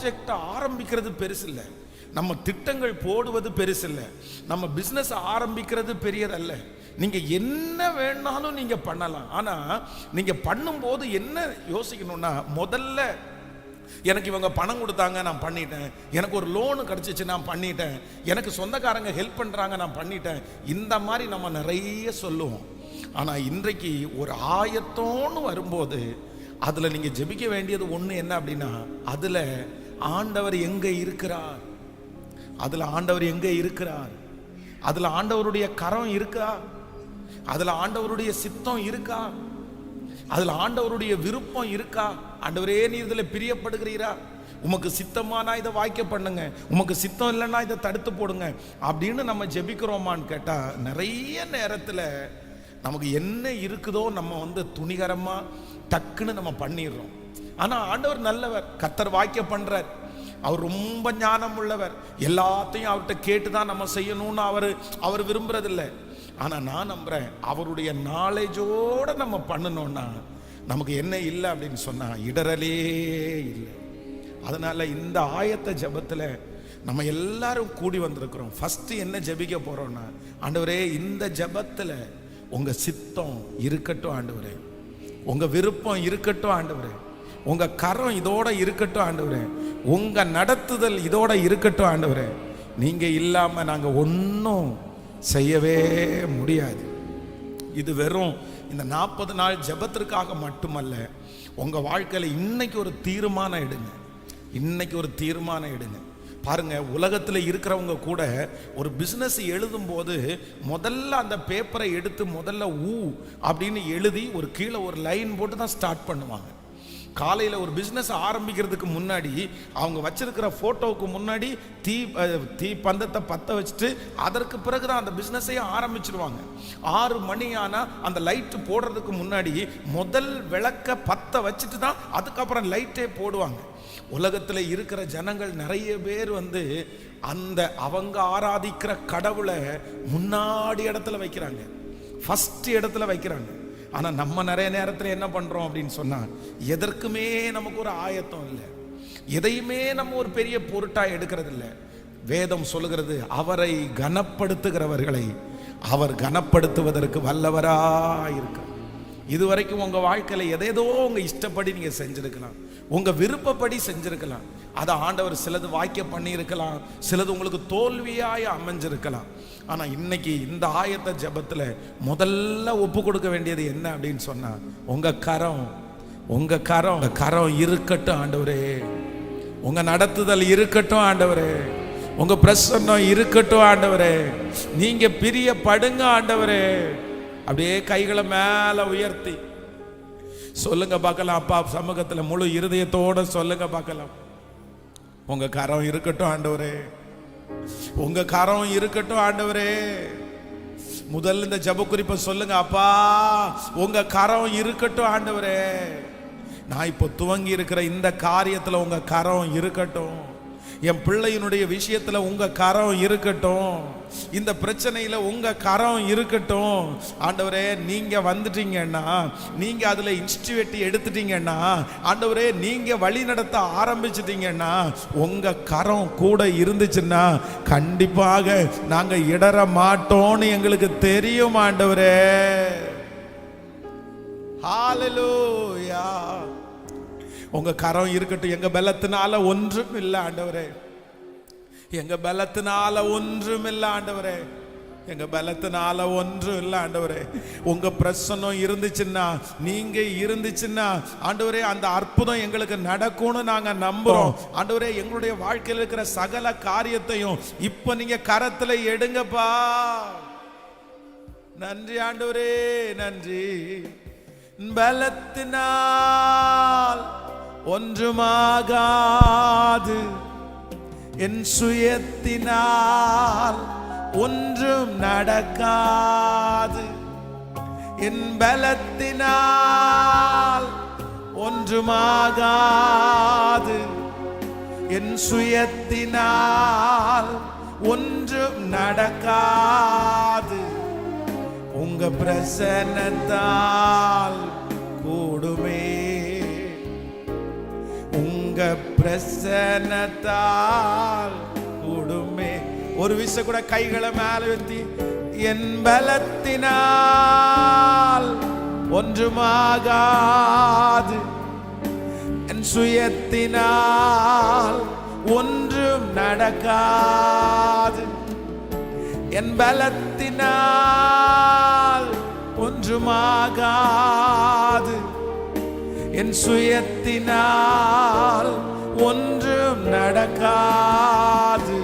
Project ஆரம்பிக்கிறது பெருசு இல்லை நம்ம திட்டங்கள் போடுவது பெருசு இல்லை நம்ம பிஸ்னஸ் ஆரம்பிக்கிறது பெரியதல்ல. நீங்கள் என்ன வேணாலும் நீங்கள் பண்ணலாம். ஆனால் நீங்கள் பண்ணும்போது என்ன யோசிக்கணும்னா முதல்ல எனக்கு இவங்க பணம் கொடுத்தாங்க நான் பண்ணிட்டேன். எனக்கு ஒரு லோனு கிடச்சிச்சு நான் பண்ணிட்டேன். எனக்கு சொந்தக்காரங்க ஹெல்ப் பண்ணுறாங்க நான் பண்ணிட்டேன். இந்த மாதிரி நம்ம நிறைய சொல்லுவோம். ஆனால் இன்றைக்கு ஒரு ஆயத்தோன்னு வரும்போது அதில் நீங்கள் ஜெபிக்க வேண்டியது ஒன்று என்ன அப்படின்னா அதில் ஆண்டவர் எங்கே இருக்கிறார்? அதில் ஆண்டவர் எங்கே இருக்கிறார்? அதில் ஆண்டவருடைய கரம் இருக்கா? அதில் ஆண்டவருடைய சித்தம் இருக்கா? அதில் ஆண்டவருடைய விருப்பம் இருக்கா? ஆண்டவரே நீ இதில் பிரியப்படுகிறீரா? உமக்கு சித்தமானா இதை வாய்க்க பண்ணுங்க. உமக்கு சித்தம் இல்லைன்னா இதை தடுத்து போடுங்க. அப்படின்னு நம்ம ஜெபிக்கிறோமான்னு கேட்டால் நிறைய நேரத்தில் நமக்கு என்ன இருக்குதோ நம்ம வந்து துணிகரமாக டக்குன்னு நம்ம பண்ணிடுறோம். ஆனால் ஆண்டவர் நல்லவர். கத்தர் வாக்கிய பண்ணுறார் அவர் ரொம்ப ஞானம் உள்ளவர் எல்லாத்தையும் அவர்கிட்ட கேட்டு தான் நம்ம செய்யணும்னு அவர் அவர் விரும்புறதில்லை. ஆனால் நான் நம்புகிறேன் அவருடைய நாலேஜோடு நம்ம பண்ணணும்னா நமக்கு என்ன இல்லை அப்படின்னு சொன்னால் இடரலே இல்லை. அதனால் இந்த ஆயத்த ஜெபத்தில் நம்ம எல்லாரும் கூடி வந்திருக்கிறோம். ஃபஸ்ட்டு என்ன ஜெபிக்க போகிறோம்னா ஆண்டவரே இந்த ஜெபத்தில் உங்கள் சித்தம் இருக்கட்டும் ஆண்டவரே. உங்கள் விருப்பம் இருக்கட்டும் ஆண்டவரே. உங்கள் கரம் இதோட இருக்கட்டும் ஆண்டவரே. உங்கள் நடத்துதல் இதோட இருக்கட்டும் ஆண்டவரே. நீங்கள் இல்லாமல் நாங்கள் ஒன்றும் செய்யவே முடியாது. இது வெறும் இந்த நாற்பது நாள் ஜெபத்திற்காக மட்டுமல்ல உங்கள் வாழ்க்கையில் இன்னைக்கு ஒரு தீர்மானம் எடுங்க. இன்னைக்கு ஒரு தீர்மானம் எடுங்க. பாருங்க உலகத்தில் இருக்கிறவங்க கூட ஒரு பிஸ்னஸ் எழுதும்போது முதல்ல அந்த பேப்பரை எடுத்து முதல்ல ஊ அப்படின்னு எழுதி ஒரு கீழே ஒரு லைன் போட்டு தான் ஸ்டார்ட் பண்ணுவாங்க. காலையில் ஒரு பிஸ்னஸ் ஆரம்பிக்கிறதுக்கு முன்னாடி அவங்க வச்சிருக்கிற ஃபோட்டோவுக்கு முன்னாடி தீ தீ பந்தத்தை பற்ற வச்சுட்டு அதற்கு பிறகு தான் அந்த பிஸ்னஸையே ஆரம்பிச்சிடுவாங்க ஆறு மணி ஆனால் அந்த லைட்டு போடுறதுக்கு முன்னாடி முதல் விளக்க பற்ற வச்சுட்டு தான் அதுக்கப்புறம் லைட்டே போடுவாங்க. உலகத்தில் இருக்கிற ஜனங்கள் நிறைய பேர் வந்து அந்த அவங்க ஆராதிக்கிற கடவுளை முன்னாடி இடத்துல வைக்கிறாங்க. ஃபஸ்ட் இடத்துல வைக்கிறாங்க. ஆனால் நம்ம நிறைய நேரத்தில் என்ன பண்ணுறோம் அப்படின்னு சொன்னால் எதற்குமே நமக்கு ஒரு ஆயத்தம் இல்லை. எதையுமே நம்ம ஒரு பெரிய பொருட்டாக எடுக்கிறது இல்லை வேதம் சொல்லுகிறது அவரை கனப்படுத்துகிறவர்களை அவர் கனப்படுத்துவதற்கு வல்லவராக இருக்க. இதுவரைக்கும் உங்கள் வாழ்க்கையில் எதேதோ உங்கள் இஷ்டப்படி நீங்கள் செஞ்சுருக்கலாம். உங்கள் விருப்பப்படி செஞ்சுருக்கலாம். அதை ஆண்டவர் சிலது வாக்கிய பண்ணியிருக்கலாம். சிலது உங்களுக்கு தோல்வியாய் அமைஞ்சிருக்கலாம். ஆனால் இன்னைக்கு இந்த ஆயத்த ஜபத்தில் முதல்ல ஒப்பு கொடுக்க வேண்டியது என்ன அப்படின்னு சொன்னால் உங்கள் கரம் உங்கள் கரம் கரம் இருக்கட்டும் ஆண்டவரே. உங்கள் நடத்துதல் இருக்கட்டும் ஆண்டவரே. உங்கள் பிரசன்னம் இருக்கட்டும் ஆண்டவரே. நீங்கள் பிரியப்படுங்க ஆண்டவரே. அப்படியே கைகளை மேலே உயர்த்தி. சொல்லுங்க பார்க்கலாம். அப்பா சமூகத்தில் முழு இருதயத்தோட சொல்லுங்க பார்க்கலாம். உங்க கரம் இருக்கட்டும் ஆண்டவரே. உங்க கரம் இருக்கட்டும் ஆண்டவரே. முதல்ல இந்த ஜப குறிப்பை சொல்லுங்க அப்பா. உங்க கரம் இருக்கட்டும் ஆண்டவரே. நான் இப்போ துவங்கி இருக்கிற இந்த காரியத்தில் உங்க கரம் இருக்கட்டும். என் பிள்ளையினுடைய விஷயத்துல உங்க கரம் இருக்கட்டும். இந்த பிரச்சனையில உங்க கரம் இருக்கட்டும். ஆண்டவரே நீங்க வந்துட்டீங்கன்னா நீங்க அதுல இன்ஸ்டியூட் எடுத்துட்டீங்கன்னா ஆண்டவரே நீங்க வழி நடத்த ஆரம்பிச்சிட்டீங்கன்னா உங்க கரம் கூட இருந்துச்சுன்னா கண்டிப்பாக நாங்க இடற மாட்டோம்னு எங்களுக்கு தெரியும் ஆண்டவரே. ஹாலலூயா உங்க கரம் இருக்கட்டும். எங்க பலத்தினால ஒன்றும் இல்லை ஆண்டவரே. எங்க பலத்தினால ஒன்றும் இல்லை ஆண்டவரே. எங்க பலத்தினால ஒன்றும் இல்லை ஆண்டவரே. உங்க பிரசன்னம் இருந்துச்சுன்னா நீங்க இருந்துச்சுன்னா ஆண்டவரே அந்த அற்புதம் எங்களுக்கு நடக்கும்னு நாங்க நம்புறோம். ஆண்டவரே எங்களுடைய வாழ்க்கையில் இருக்கிற சகல காரியத்தையும் இப்ப நீங்க கரத்துல எடுங்கப்பா. நன்றி ஆண்டவரே நன்றி. பலத்தினால் ஒன்றுமாகாது. என் சுயத்தினால் ஒன்றும் நடக்காது. என் பலத்தினால் ஒன்றுமாகாது. என் சுயத்தினால் ஒன்றும் நடக்காது. உங்க பிரசன்னத்தால் உங்க பிரசனத்தால் கூடுமே. ஒரு விச கூட கைகளை மேல வைத்தி என் பலத்தினால் ஒன்றுமாகாது. என் சுயத்தினால் ஒன்றும் நடக்காது. என் பலத்தினால் ஒன்றுமாகாது. என் சுயத்தினால் ஒன்றும் நடக்காது.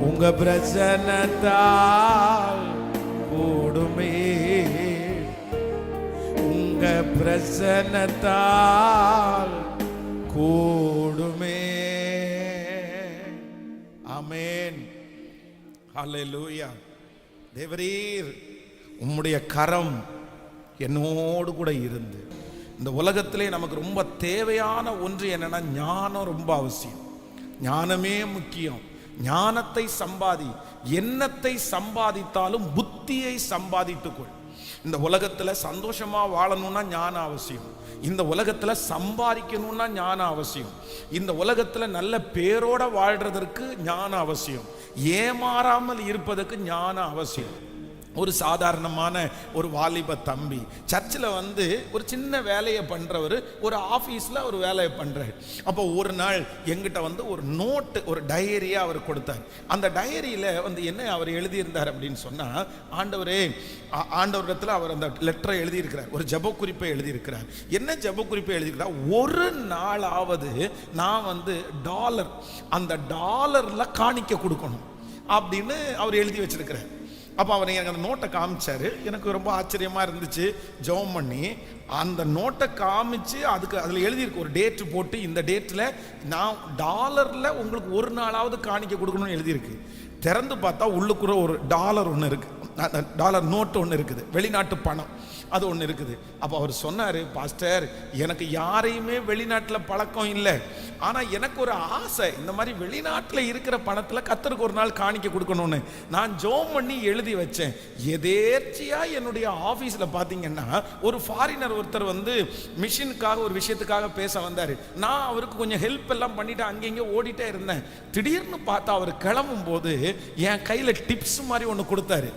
உங்க பிரசனத்தால் கூடுமே. உங்க பிரசனத்தால் கூடுமே. அமேன் ஹalleluya. தேவரீர் உம்முடைய கரம் என்னோடு கூட இருந்து இந்த உலகத்திலே நமக்கு ரொம்ப தேவையான ஒன்று என்னென்னா ஞானம் ரொம்ப அவசியம். ஞானமே முக்கியம். ஞானத்தை சம்பாதி. எண்ணத்தை சம்பாதித்தாலும் புத்தியை சம்பாதித்துக்கொள். இந்த உலகத்தில் சந்தோஷமாக வாழணும்னா ஞானம் அவசியம். இந்த உலகத்தில் சம்பாதிக்கணும்னா ஞானம் அவசியம். இந்த உலகத்தில் நல்ல பேரோட வாழ்கிறதற்கு ஞானம் அவசியம். ஏமாறாமல் இருப்பதற்கு ஞானம் அவசியம். ஒரு சாதாரணமான ஒரு வாலிப தம்பி. சர்ச்சில் வந்து ஒரு சின்ன வேலையை பண்ணுறவர் ஒரு ஆஃபீஸில் ஒரு வேலையை பண்ணுறாரு அப்போ ஒரு நாள் எங்கிட்ட வந்து ஒரு நோட்டு ஒரு டைரியாக அவர் கொடுத்தார். அந்த டைரியில் வந்து என்ன அவர் எழுதியிருந்தார் அப்படின்னு சொன்னால் ஆண்டவரே ஆண்டவரிடத்தில் அவர் அந்த லெட்டரை எழுதியிருக்கிறார். ஒரு ஜபக்குறிப்பை குறிப்பை எழுதியிருக்கிறார். என்ன ஜெப குறிப்பை எழுதியிருக்கிறார்? ஒரு நாளாவது நான் வந்து டாலர் அந்த டாலரில் காணிக்க கொடுக்கணும் அப்படின்னு அவர் எழுதி வச்சிருக்கிறார். அப்போ அவர் எனக்கு அந்த நோட்டை காமிச்சாரு. எனக்கு ரொம்ப ஆச்சரியமாக இருந்துச்சு. ஜெபம் பண்ணி அந்த நோட்டை காமிச்சு அதுக்கு அதில் எழுதியிருக்கு ஒரு டேட்டு போட்டு. இந்த டேட்டில் நான் டாலரில் உங்களுக்கு ஒரு நாளாவது காணிக்க கொடுக்கணும்னு எழுதியிருக்கு. திறந்து பார்த்தா உள்ளுக்குற ஒரு டாலர் ஒன்று இருக்குது டாலர் நோட்டு ஒன்று இருக்குது. வெளிநாட்டு பணம். அது ஒன்று இருக்குது. அப்போ அவர் சொன்னார் பாஸ்டர் எனக்கு யாரையுமே வெளிநாட்டில் பழக்கம் இல்லை. ஆனால் எனக்கு ஒரு ஆசை இந்த மாதிரி வெளிநாட்டில் இருக்கிற பணத்தில் கத்தருக்கு ஒரு நாள் காணிக்க கொடுக்கணும்னு. நான் ஜோம் பண்ணி எழுதி வச்சேன். எதேர்ச்சியாக என்னுடைய ஆஃபீஸில் பார்த்தீங்கன்னா ஒரு ஃபாரினர் ஒருத்தர் வந்து மிஷினுக்காக ஒரு விஷயத்துக்காக பேச வந்தார். நான் அவருக்கு கொஞ்சம் ஹெல்ப் எல்லாம் பண்ணிட்டு அங்கங்கே ஓடிட்டே இருந்தேன். திடீர்னு பார்த்தா அவர் கிளம்பும் போது என் கையில் டிப்ஸ் மாதிரி ஒன்று கொடுத்தாரு.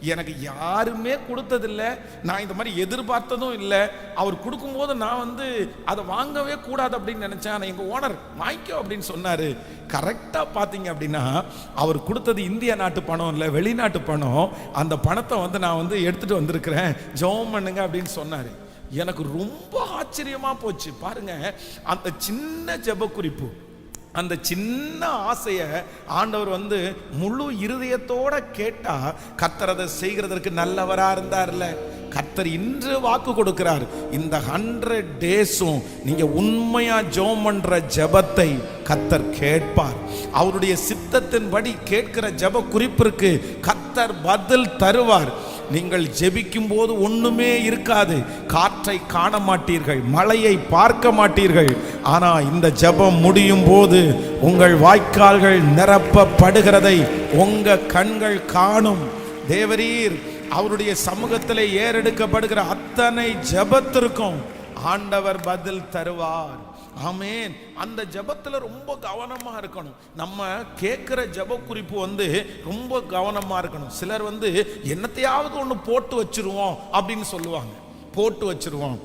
எனக்கு யாருமே கொடுத்ததில்ல. நான் இந்த மாதிரி எதிர்பார்த்ததும் இல்லை. அவர் கொடுக்கும்போது நான் வந்து அதை வாங்கவே கூடாது அப்படின்னு நினச்சேன். ஆனால் எங்கள் ஓனர் வாங்கிக்கோ அப்படின்னு சொன்னார். கரெக்டாக பார்த்தீங்க அப்படின்னா அவர் கொடுத்தது இந்திய நாட்டு பணம் இல்லை வெளிநாட்டு பணம். அந்த பணத்தை வந்து நான் வந்து எடுத்துகிட்டு வந்திருக்கிறேன். ஜெபம் பண்ணுங்க அப்படின்னு சொன்னார். எனக்கு ரொம்ப ஆச்சரியமாக போச்சு. பாருங்க அந்த சின்ன ஜெப குறிப்பு அந்த சின்ன ஆசையை ஆண்டவர் வந்து முழு இருதயத்தோட கேட்டா கர்த்தர் அதை செய்கிறதற்கு நல்லவரா இருந்தார்ல. கத்தர் இன்று வாக்கு கொடுக்கிறார். இந்த ஹண்ட்ரட் டேஸும் நீங்க உண்மையா ஜோம் பண்ற ஜெபத்தை கத்தர் கேட்பார். அவருடைய சித்தத்தின்படி கேட்கிற ஜெப குறிப்பிற்கு கத்தர் பதில் தருவார். நீங்கள் ஜெபிக்கும் போது ஒண்ணுமே இருக்காது. காற்றை காண மாட்டீர்கள் மழையை பார்க்க மாட்டீர்கள் ஆனா இந்த ஜெபம் முடியும் போது உங்கள் வாய்க்கால்கள் நிரப்பப்படுகிறதை உங்க கண்கள் காணும். தேவரீர் அவருடைய சமூகத்தில் ஏறெடுக்கப்படுகிற அத்தனை ஜெபத்திற்கும் ஆண்டவர் பதில் தருவார். ஆமேன். அந்த ஜபத்தில் ரொம்ப கவனமாக இருக்கணும். நம்ம கேட்குற ஜெப குறிப்பு வந்து ரொம்ப கவனமாக இருக்கணும். சிலர் வந்து என்னத்தையாவது ஒன்று போட்டு வச்சிருவோம் அப்படின்னு சொல்லுவாங்க. போட்டு வச்சிருவோம்.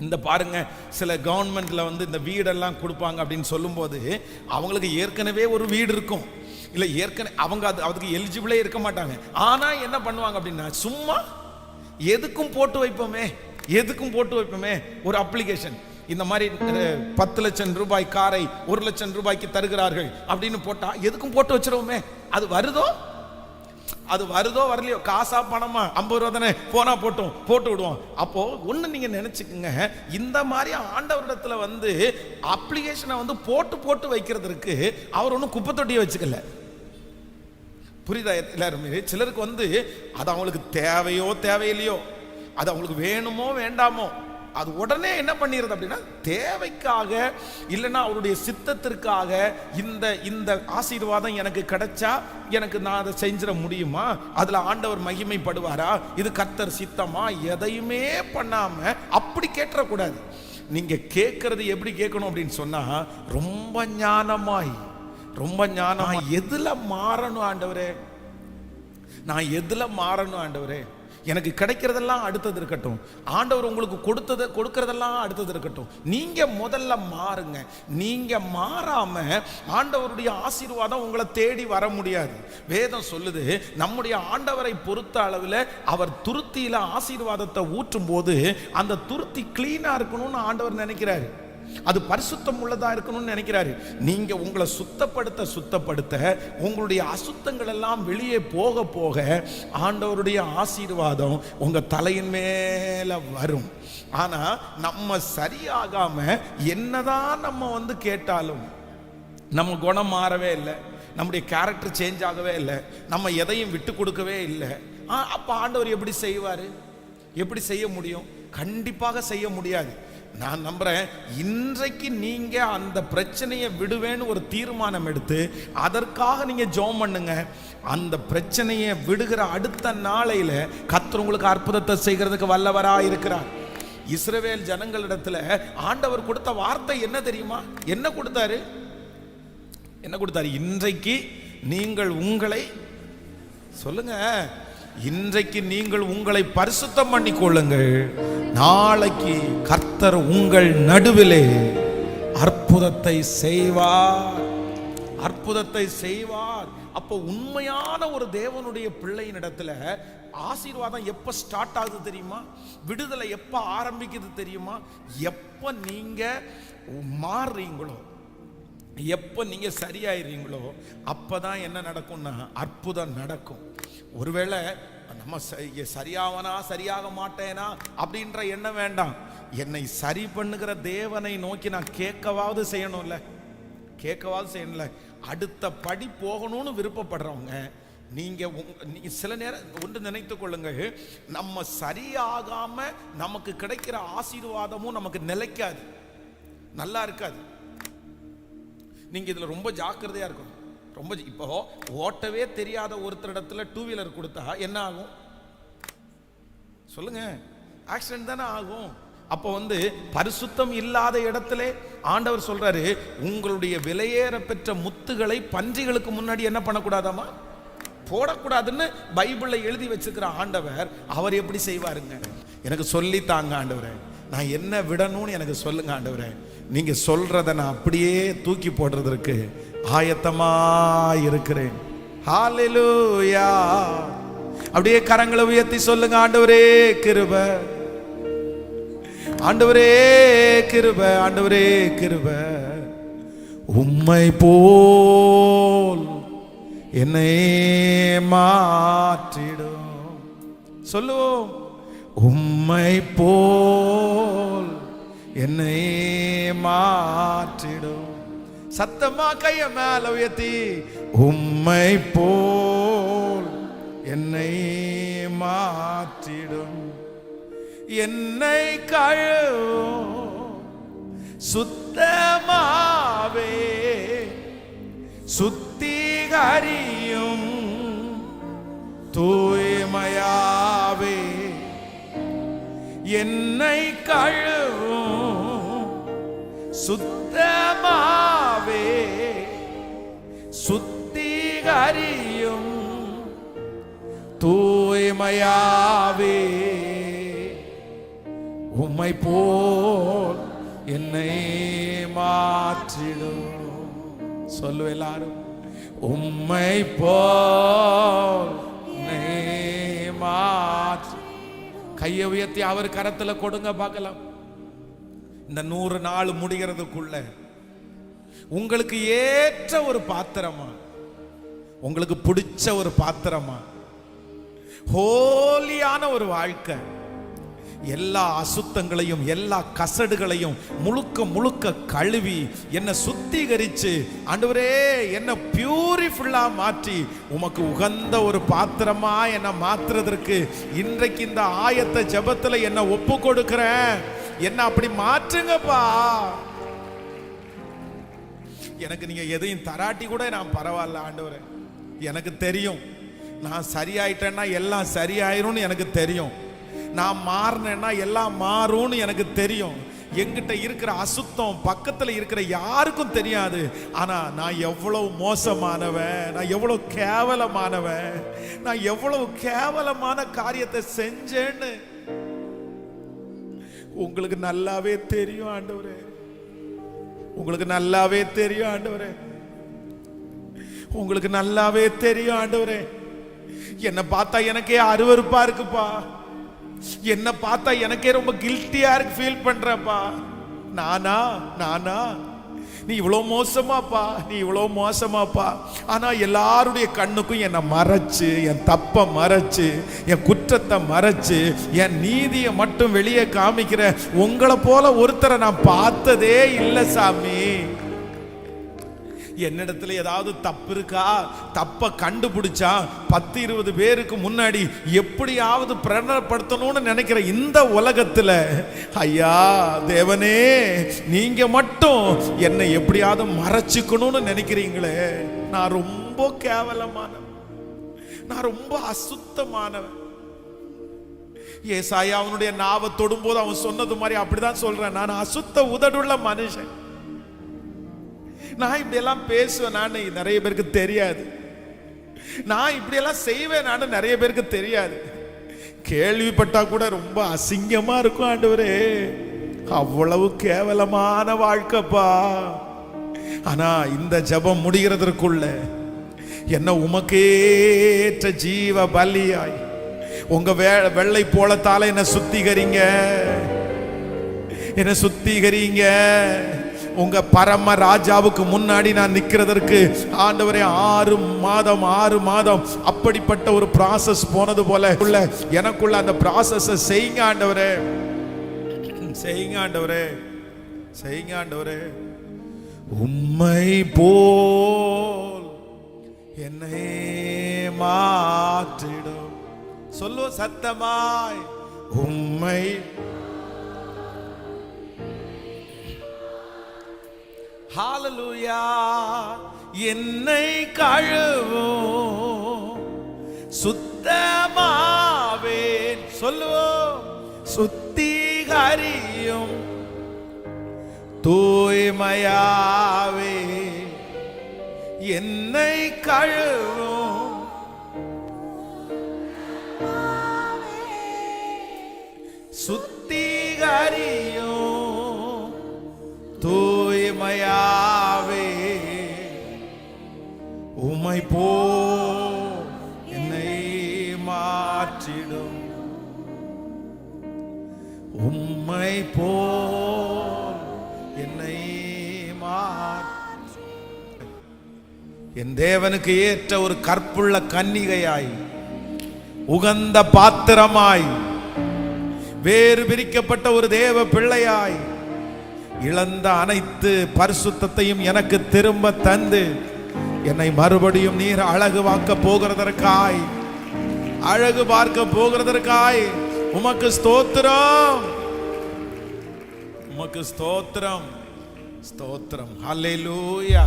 இந்த பாருங்க சில கவர்மெண்ட்ல வந்து இந்த வீடெல்லாம் கொடுப்பாங்க அப்படின்னு சொல்லும்போது அவங்களுக்கு ஏற்கனவே ஒரு வீடு இருக்கும். இல்லை ஏற்கனவே அவங்க அது அதுக்கு எலிஜிபிளே இருக்க மாட்டாங்க. ஆனால் என்ன பண்ணுவாங்க அப்படின்னா சும்மா எதுக்கும் போட்டு வைப்போமே. எதுக்கும் போட்டு வைப்போமே? ஒரு அப்ளிகேஷன் இந்த மாதிரி பத்து லட்சம் ரூபாய் காரை ஒரு லட்சம் ரூபாய்க்கு தருகிறார்கள் அப்படின்னு போட்டா எதுக்கும் போட்டு வச்சிருவோமே? அது வருதோ? அது வருதோ வரலையோ? காசா பணமா? ஐம்பது ரூபா தானே. போனா போட்டோம். போட்டு விடுவோம். அப்போ ஒண்ணு நீங்க நினைச்சுக்கோங்க. இந்த மாதிரி ஆண்டவரிடத்துல வந்து அப்ளிகேஷனை வந்து போட்டு போட்டு வைக்கிறதுக்கு அவர் ஒன்றும் குப்பை தொட்டியை வச்சுக்கல. புரியுதா எல்லாருமே? சிலருக்கு வந்து அது அவங்களுக்கு தேவையோ தேவையில்லையோ? அது அவங்களுக்கு வேணுமோ வேண்டாமோ? அது உடனே என்ன பண்ணிடுறது அப்படின்னா தேவைக்காக இல்லைன்னா அவருடைய சித்தத்திற்காக இந்த இந்த ஆசீர்வாதம் எனக்கு கிடைச்சா எனக்கு நான் அதை செஞ்சிட முடியுமா? அதில் ஆண்டவர் மகிமைப்படுவாரா? இது கத்தர் சித்தமா? எதையுமே பண்ணாமல் அப்படி கேட்டுறக்கூடாது. நீங்கள் கேட்கறது எப்படி கேட்கணும் அப்படின்னு சொன்னால் ரொம்ப ஞானமாய் ரொம்ப ஞானமாய். எதில் மாறணும் ஆண்டவரே? நான் எதில் மாறணும் ஆண்டவரே? எனக்கு கிடைக்கிறதெல்லாம் அடுத்தது இருக்கட்டும். ஆண்டவர் உங்களுக்கு கொடுத்தது கொடுக்கறதெல்லாம் அடுத்தது இருக்கட்டும். நீங்க முதல்ல மாறுங்க. நீங்க மாறாம ஆண்டவருடைய ஆசீர்வாதம் உங்களை தேடி வர முடியாது. வேதம் சொல்லுது நம்முடைய ஆண்டவரை பொறுத்த அளவில் அவர் துருத்தியில ஆசீர்வாதத்தை ஊற்றும் போது அந்த துருத்தி கிளீனா இருக்கணும்னு ஆண்டவர் நினைக்கிறாரு. அது பரிசுத்தம் உள்ளதா இருக்கணும்னு நினைக்கிறாரு. நீங்க உங்களை சுத்தப்படுத்த சுத்தப்படுத்த உங்களுடைய அசுத்தங்கள் எல்லாம் வெளியே போக போக ஆண்டவருடைய ஆசீர்வாதம் உங்க தலையின் மேல வரும். ஆனா நம்ம சரியாகாம என்னதான் நம்ம வந்து கேட்டாலும் நம்ம குணம் மாறவே இல்லை நம்முடைய கேரக்டர் சேஞ்ச் ஆகவே இல்லை நம்ம எதையும் விட்டு கொடுக்கவே இல்லை. ஆ, ஆண்டவர் எப்படி செய்வாரு? எப்படி செய்ய முடியும்? கண்டிப்பாக செய்ய முடியாது. நான் நம்புறேன் இன்றைக்கு நீங்க அந்த பிரச்சனையை விடுவேன்னு ஒரு தீர்மானம் எடுத்து அதற்காக நீங்க ஜெபம் பண்ணுங்க. அந்த பிரச்சனையை விடுகிற அடுத்த நாளையில கத்தர் உங்களுக்கு அற்புதத்தை செய்கிறதுக்கு வல்லவரா இருக்கிறார். இஸ்ரவேல் ஜனங்களிடத்துல ஆண்டவர் கொடுத்த வார்த்தை என்ன தெரியுமா? என்ன கொடுத்தாரு? என்ன கொடுத்தாரு? இன்றைக்கு நீங்கள் உங்களை சொல்லுங்க இன்றைக்கு நீங்கள் உங்களை பரிசுத்தம் பண்ணி கொள்ளுங்கள் நாளைக்கு கர்த்தர் உங்கள் நடுவிலே அற்புதத்தை செய்வார். அற்புதத்தை செய்வார். அப்போ உண்மையான ஒரு தேவனுடைய பிள்ளையின் இடத்துல ஆசீர்வாதம் எப்ப ஸ்டார்ட் ஆகுது தெரியுமா? விடுதலை எப்ப ஆரம்பிக்குது தெரியுமா? எப்ப நீங்க மாறுறீங்களோ எப்போ நீங்க சரியாயிடுறீங்களோ அப்பதான் என்ன நடக்கும்னா அற்புதம் நடக்கும். ஒருவேளை நம்ம ச- சரியாவனா சரியாக மாட்டேனா அப்படின்ற எண்ணம் வேண்டாம். என்னை சரி பண்ணுகிற தேவனை நோக்கி நான் கேட்கவாவது செய்யணும்ல. கேட்கவாவது செய்யணும்ல. அடுத்த படி போகணும்னு விருப்பப்படுறவங்க நீங்கள் உங் நீங்கள் சில நேரம் ஒன்று நினைத்து கொள்ளுங்கள். நம்ம சரியாகாமல் நமக்கு கிடைக்கிற ஆசீர்வாதமும் நமக்கு நிலைக்காது. நல்லா இருக்காது. நீங்கள் இதில் ரொம்ப ஜாக்கிரதையாக இருக்கணும். ரொம்ப இப்போ ஓட்டவே தெரியாத ஒருத்தரிடத்துல டூ வீலர் கொடுத்தா என்ன ஆகும்? சொல்லுங்க. ஆக்சிடென்ட் தானே ஆகும். அப்போ வந்து பரிசுத்தம் இல்லாத இடத்துல ஆண்டவர் சொல்றாரு உங்களுடைய விலையேற பெற்ற முத்துகளை பன்றிகளுக்கு முன்னாடி என்ன பண்ணக்கூடாதாமா போடக்கூடாதுன்னு பைபிளில் எழுதி வச்சுக்கிற ஆண்டவர் அவர் எப்படி செய்வாருங்க? எனக்கு சொல்லி தாங்க ஆண்டவரே. நான் என்ன விடணும்னு எனக்கு சொல்லுங்க ஆண்டவரே. நீங்க சொல்றதை நான் அப்படியே தூக்கி போடுறதற்கு ஆயத்தமா இருக்கிறேன். ஹalleluya. அப்படியே கரங்களை உயர்த்தி சொல்லுங்க ஆண்டவரே கிருப. ஆண்டவரே கிருப ஆண்டவரே கிருப. உம்மை போல் என்னை மாற்றிடும். சொல்லுவோம். உம்மை போல் என்னையே மாற்றிடும். சத்தமா கைய மேல உயர்த்தி உம்மை போல் என்னை மாற்றிடும். என்னை கழுவும். சுத்தமாவே சுத்திகரியும். தூய்மையாவே என்னை கழுவும். சுத்தமாவே சுத்திகரியும் தூய்மையாவே. உம்மை போல் என்னை மாற்றிடும். சொல்லு எல்லாரும். உம்மை போல் என்னை மாற்றி. கையை உயர்த்தி அவர் கரத்தில் கொடுங்க பார்க்கலாம். இந்த நூறு நாள் முடிகிறதுக்குள்ள உங்களுக்கு ஏற்ற ஒரு பாத்திரமா? உங்களுக்கு பிடிச்ச ஒரு பாத்திரமா? ஹோலியான ஒரு வாழ்க்கை. எல்லா அசுத்தங்களையும் எல்லா கசடுகளையும் முழுக்க முழுக்க கழுவி என்னை சுத்திகரிச்சு ஆண்டவரே என்னை பியூரிஃபுல்லாக மாற்றி உமக்கு உகந்த ஒரு பாத்திரமா என்னை மாற்றுறதற்கு இன்றைக்கு இந்த ஆயத்த ஜபத்தில் என்னை ஒப்பு கொடுக்கிறேன் என்ன அப்படி மாற்றுங்கப்பா? எனக்கு நீங்க எதையும் தராட்டி கூட நான் பரவாயில்ல ஆண்டவர். எனக்கு தெரியும். நான் சரியாயிட்டேன்னா எல்லாம் சரியாயிரும்னு எனக்கு தெரியும். நான் மாறினேன்னா எல்லாம் மாறும்னு எனக்கு தெரியும். எங்கிட்ட இருக்கிற அசுத்தம் பக்கத்துல இருக்கிற யாருக்கும் தெரியாது. ஆனா நான் எவ்வளவு மோசமானவன் நான் எவ்வளவு கேவலமானவன் நான் எவ்வளவு கேவலமான காரியத்தை செஞ்சேன்னு உங்களுக்கு நல்லாவே தெரியும் ஆண்டவரே. உங்களுக்கு நல்லாவே தெரியும் ஆண்டவரே. உங்களுக்கு நல்லாவே தெரியும் ஆண்டவரே. என்ன பார்த்தா எனக்கே அருவருப்பா இருக்குப்பா. என்ன பார்த்தா எனக்கே ரொம்ப கில்ட்டியா இருக்கு ஃபீல் பண்றப்பா நானா நானா. நீ இவ்வளோ மோசமாப்பா நீ இவ்வளோ மோசமாப்பா. ஆனால் எல்லாருடைய கண்ணுக்கும் என்னை மறைச்சு என் தப்பை மறைச்சு என் குற்றத்தை மறைச்சு என் நீதியை மட்டும் வெளியே காமிக்கிற உங்களை போல ஒருத்தரை நான் பார்த்ததே இல்லை சாமி. என்னிடத்துல ஏதாவது தப்பு இருக்கா தப்பை கண்டுபிடிச்சா பத்து இருபது பேருக்கு முன்னாடி எப்படியாவது பிரகடனப்படுத்தணும்னு நினைக்கிற இந்த உலகத்துல ஐயா தேவனே நீங்க மட்டும் என்னை எப்படியாவது மறைச்சிக்கணும்னு நினைக்கிறீங்களே? நான் ரொம்ப கேவலமானவன். நான் ரொம்ப அசுத்தமானவன். ஏசாயா அவனுடைய நாவை தொடும்போது அவன் சொன்னது மாதிரி அப்படிதான் சொல்றேன். நான் அசுத்த உதடுள்ள மனுஷன். நான் இப்படி எல்லாம் பேசுவேன் நான் நிறைய பேருக்கு தெரியாது. நான் இப்படி எல்லாம் செய்வேன் நான் நிறைய பேருக்கு தெரியாது. கேள்விப்பட்டா கூட ரொம்ப அசிங்கமா இருக்கும் ஆண்டவரே. அவ்வளவு கேவலமான வாழ்க்கைப்பா. ஆனா இந்த ஜெபம் முடிகிறதற்குள்ள என்ன உமக்கேற்ற ஜீவ பலியாய். உங்க வே வெள்ளை போலத்தால என்ன சுத்திகரிங்க? என்ன சுத்திகரிங்க? உங்க பரம ராஜாவுக்கு முன்னாடி நான் நிற்கிறதற்கு ஆண்டவரே ஆறு மாதம் ஆறு மாதம் அப்படிப்பட்ட ஒரு ப்ராசஸ் போனது போல உள்ள எனக்குள்ள அந்த ப்ராசஸை செய்யுங்க ஆண்டவரே. செய்யுங்க ஆண்டவரே. செய்யுங்க ஆண்டவரே. உம்மை போல் என்னை மாற்றிடும். சொல்லுவோம் சத்தமாய். உம்மை ஹாலலூயா என்னை கழுவோ. சுத்தமாவேன். சொல்லுவோம் சுத்திகரியும். தூய்மையாவே என்னை கழுவும் உம்மை போ. என்னை மாற்றிடும். உம்மை போ. என்னை என் தேவனுக்கு ஏற்ற ஒரு கற்புள்ள கன்னிகையாய் உகந்த பாத்திரமாய் வேறு பிரிக்கப்பட்ட ஒரு தேவ பிள்ளையாய் இழந்த அனைத்து பரிசுத்தத்தையும் எனக்கு திரும்ப தந்து என்னை மறுபடியும் நீர் அழகு வாக்க போகிறதற்காய். அழகு பார்க்க போகிறதற்காய். உமக்கு ஸ்தோத்திரம். உமக்கு ஸ்தோத்திரம். ஸ்தோத்திரம். ஹalleluya.